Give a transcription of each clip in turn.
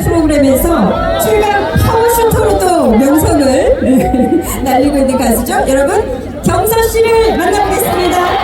프로그램에서 최강 파워슈터로 또 명성을 날리고 있는 가수죠. 여러분 경선 씨를 만나보겠습니다.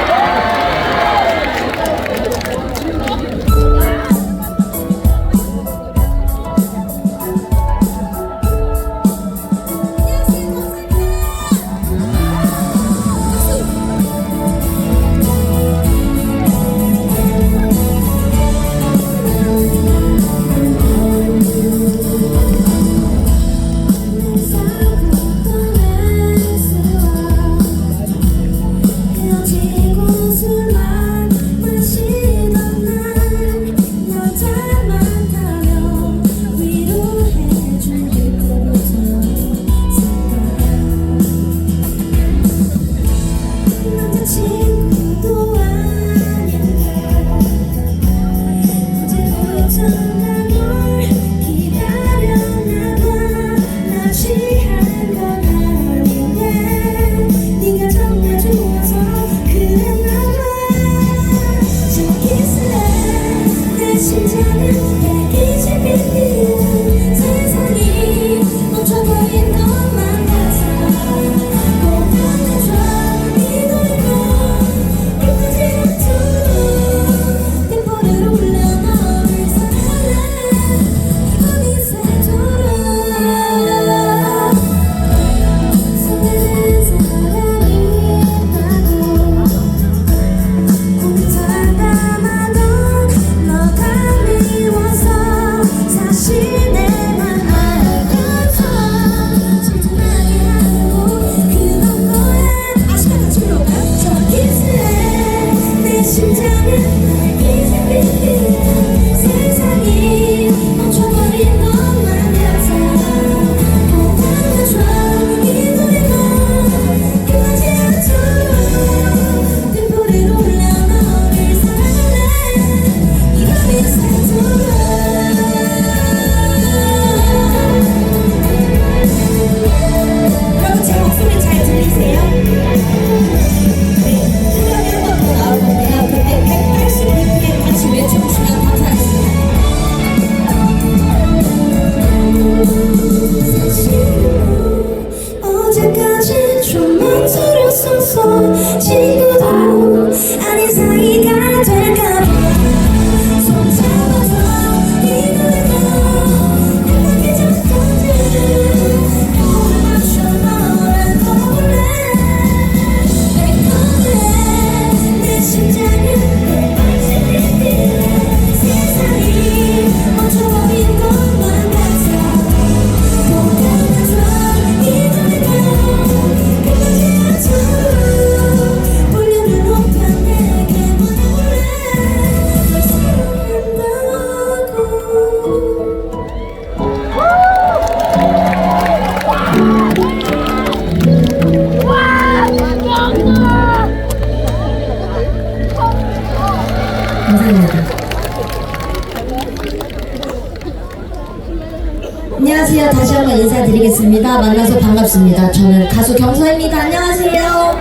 반갑습니다. 저는 가수 경서입니다. 안녕하세요.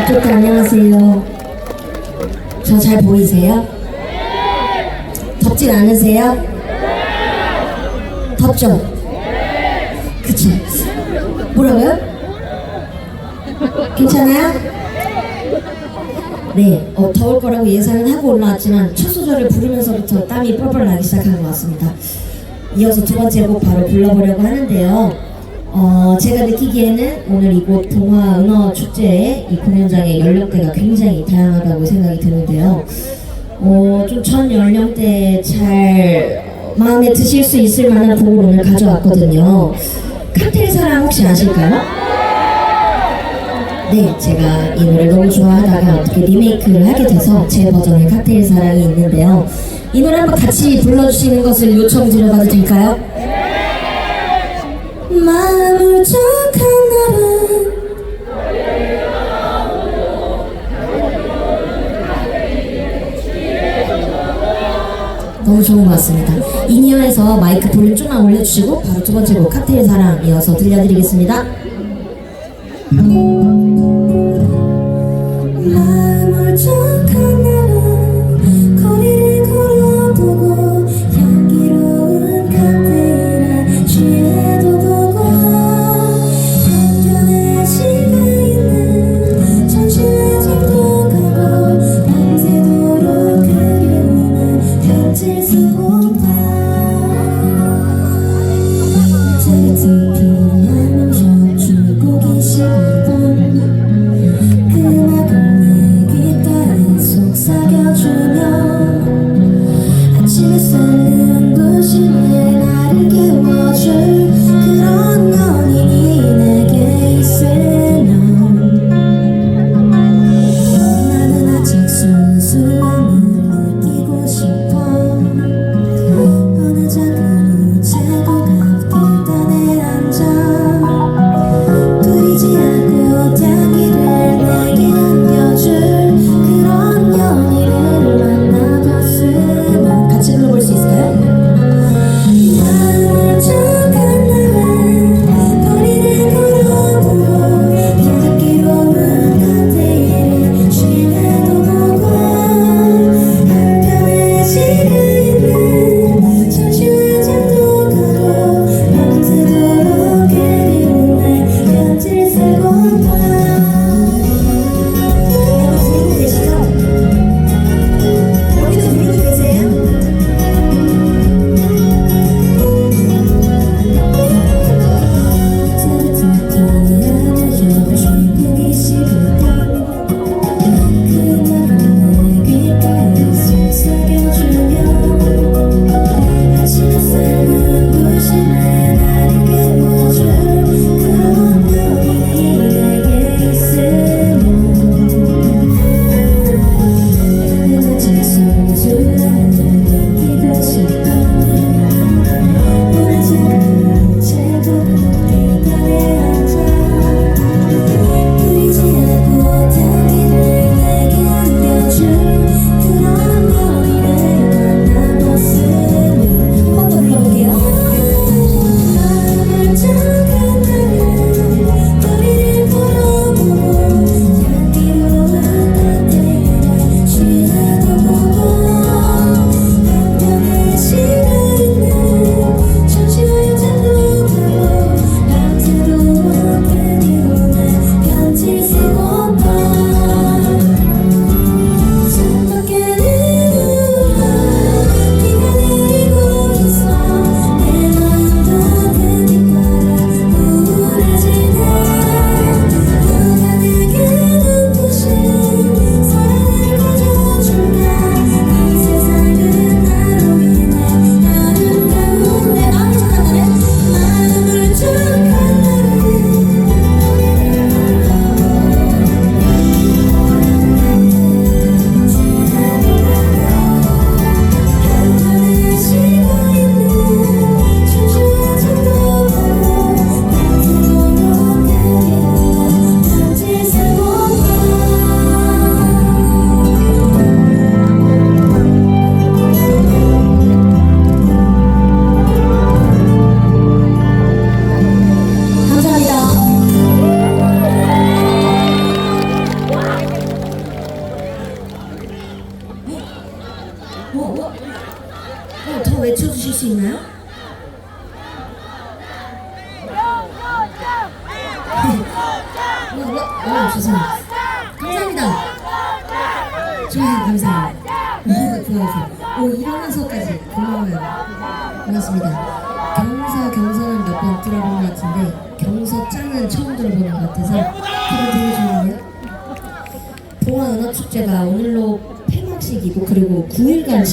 어떻게 안녕하세요. 저 잘 보이세요? 덥진 않으세요? 덥죠? 그쵸? 뭐라고요? 괜찮아요? 네, 어, 더울 거라고 예상은 하고 올라왔지만 첫 소절을 부르면서부터 땀이 뻘뻘 나기 시작한 것 같습니다. 이어서 두 번째 곡 바로 불러보려고 하는데요. 어, 제가 느끼기에는 오늘 이곳 동화 은어 축제의 이 공연장의 연령대가 굉장히 다양하다고 생각이 드는데요. 어, 좀전 연령대 잘 마음에 드실 수 있을 만한 곡을 오늘 가져왔거든요. 칵테일 사랑 혹시 아실까요? 네, 제가 이 노래 너무 좋아하다가 어떻게 리메이크를 하게 돼서 제 버전의 칵테일 사랑이 있는데요. 이 노래 한번 같이 불러주시는 것을 요청드려 봐도 될까요? 마음 울적한 날은 너무 좋은 것 같습니다. 인이어에서 마이크 볼륨 좀만 올려주시고 바로 두 번째 곡 칵테일 사랑 이어서 들려드리겠습니다. 마음 울적한 什么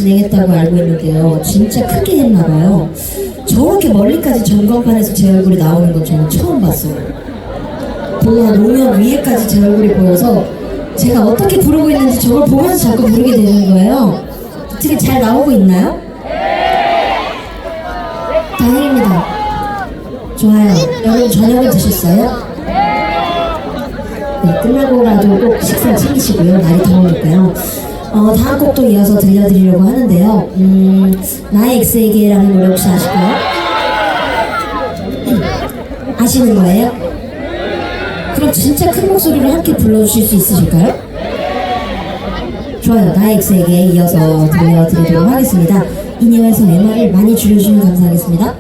진행했다고 알고 있는데요. 진짜 크게 했나봐요. 저렇게 멀리까지 전광판에서 제 얼굴이 나오는 건 저는 처음 봤어요. 보라 노면 위에까지 제 얼굴이 보여서 제가 어떻게 부르고 있는지 저걸 보면서 자꾸 부르게 되는 거예요. 어떻게 잘 나오고 있나요? 다행입니다. 좋아요. 여러분 저녁을 드셨어요? 네, 끝나고라도 꼭 식사 챙기시고요. 날이 더우니까요. 어, 다음 곡도 이어서 들려드리려고 하는데요. 음, 나의 엑스에게라는 노래 혹시 아실까요? 음, 아시는 거예요? 그럼 진짜 큰 목소리로 함께 불러주실 수 있으실까요? 좋아요. 나의 엑스에게 이어서 들려드리도록 하겠습니다. 이니어에서 MR을 많이 줄여주시면 감사하겠습니다.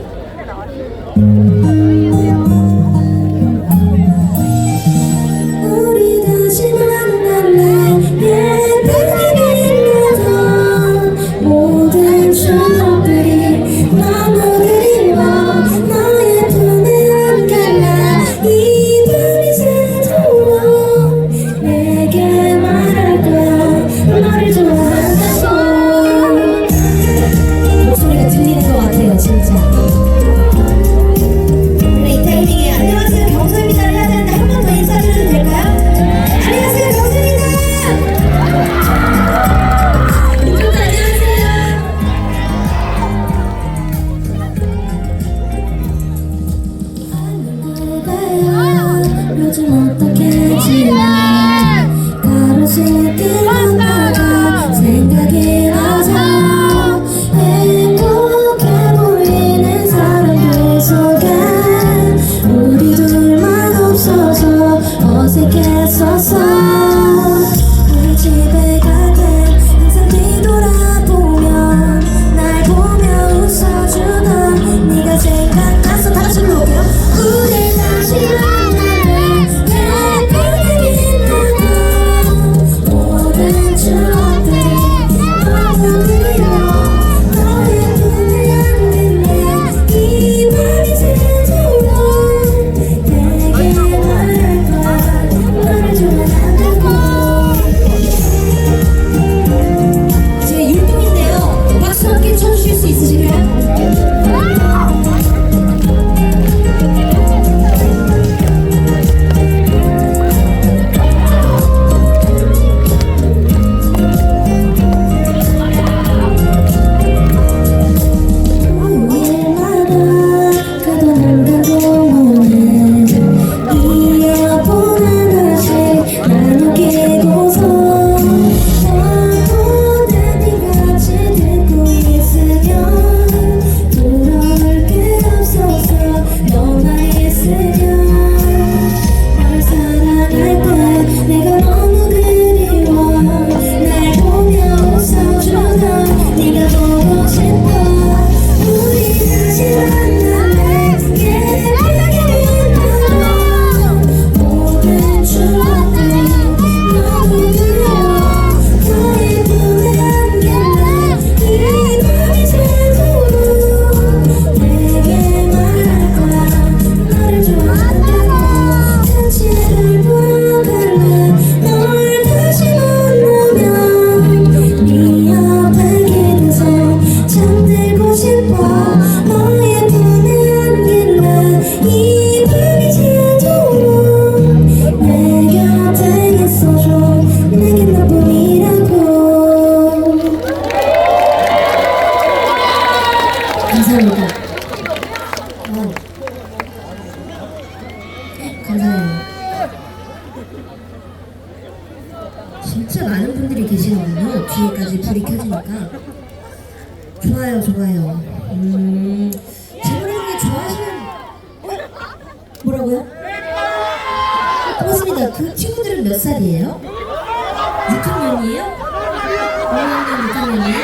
그 친구들은 몇 살이에요? 6학년이에요? 5학년, 6학년이에요?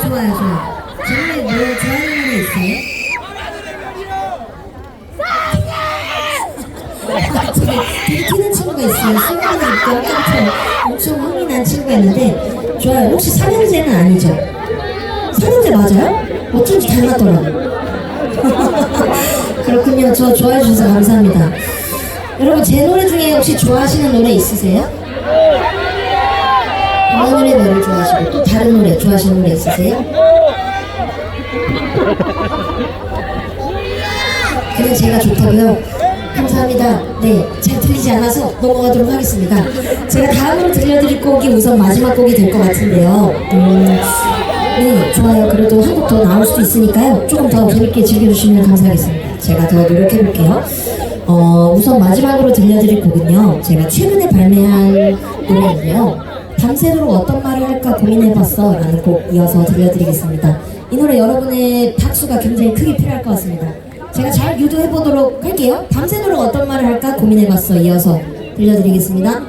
좋아요, 좋아요. 정말 뭐 좋아하는 노래 있어요? 되게, 되게 튀는 친구가 있어요. 수영하는 입고 엄청 흥이 난 친구가 있는데 좋아요. 혹시 삼형제는 아니죠? 삼형제 맞아요? 어쩐지 닮았더라. 그렇군요. 저 좋아해 주셔서 감사합니다. 여러분 제 노래 중에 혹시 좋아하시는 노래 있으세요? 하늘의 노래 좋아하시고 또 다른 노래 좋아하시는 노래 있으세요? 그냥 제가 좋다고요? 감사합니다. 네, 잘 들리지 않아서 넘어가도록 하겠습니다. 제가 다음으로 들려드릴 곡이 우선 마지막 곡이 될 것 같은데요. 음, 네, 좋아요. 그래도 한 곡 더 나올 수도 있으니까요. 조금 더 재밌게 즐겨주시면 감사하겠습니다. 제가 더 노력해볼게요. 어, 우선 마지막으로 들려드릴 곡은요. 제가 최근에 발매한 노래인데요. 밤새도록 어떤 말을 할까 고민해봤어 라는 곡 이어서 들려드리겠습니다. 이 노래 여러분의 박수가 굉장히 크게 필요할 것 같습니다. 제가 잘 유도해보도록 할게요. 밤새도록 어떤 말을 할까 고민해봤어 이어서 들려드리겠습니다.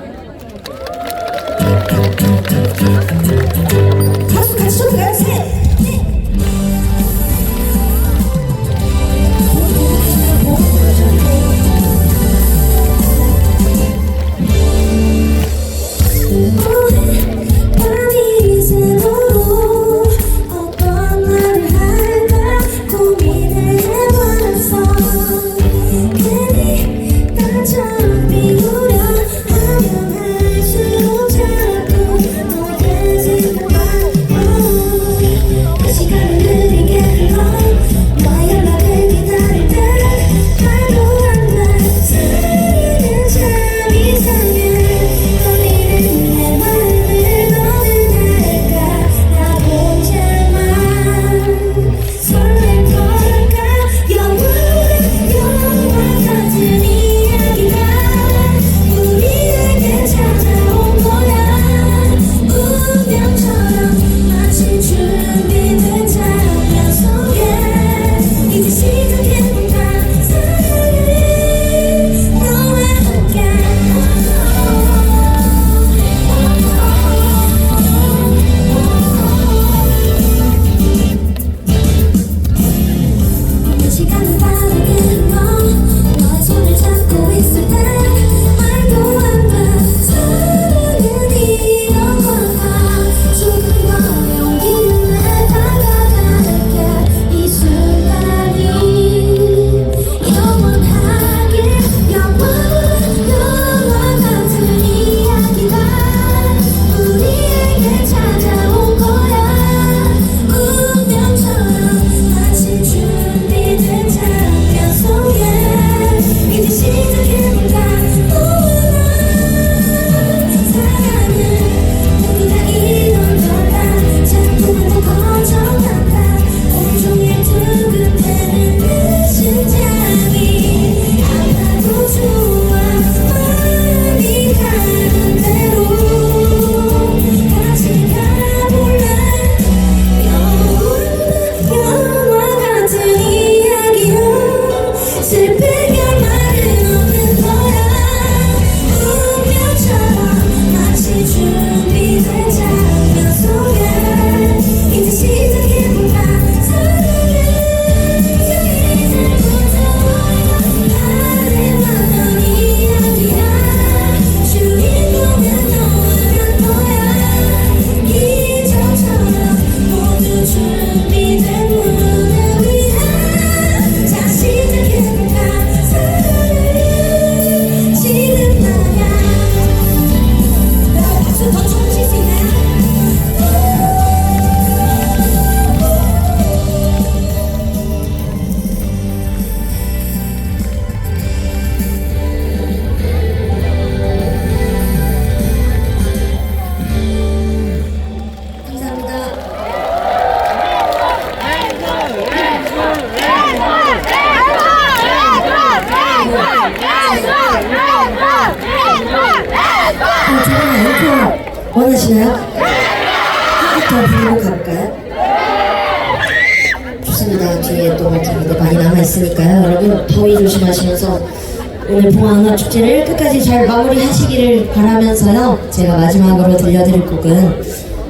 마무리하시기를 바라면서요. 제가 마지막으로 들려드릴 곡은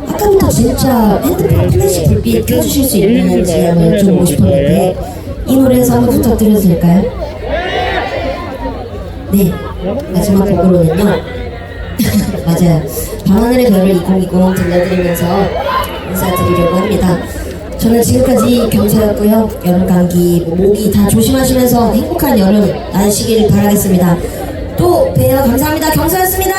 아까부터 진짜 핸드폰 플래시 불빛 켜주실 수 있는지 한번 여쭤보고 싶었는데 박수 한번 부탁드려도 될까요? 네, 마지막 곡으로는요. 맞아요. 밤하늘의 별을 2020 들려드리면서 인사드리려고 합니다. 저는 지금까지 경사였고요. 여름 감기, 뭐 모기 다 조심하시면서 행복한 여름 나시길 바라겠습니다. 또 봬요. 감사합니다. 경사였습니다.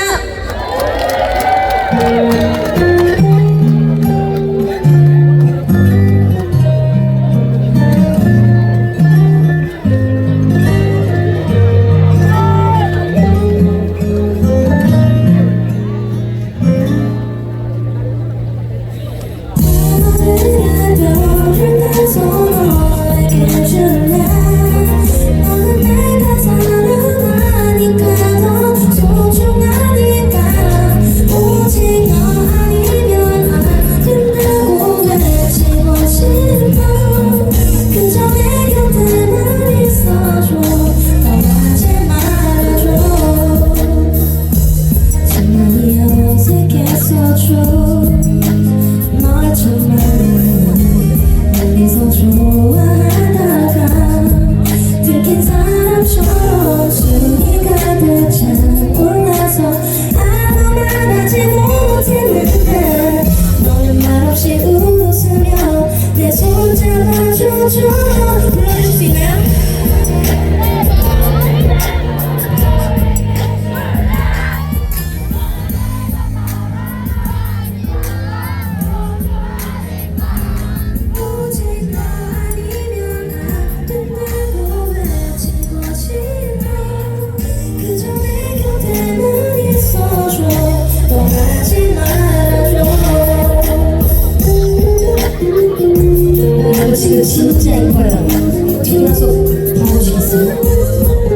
사 뒤돌아서 봐보시겠어요?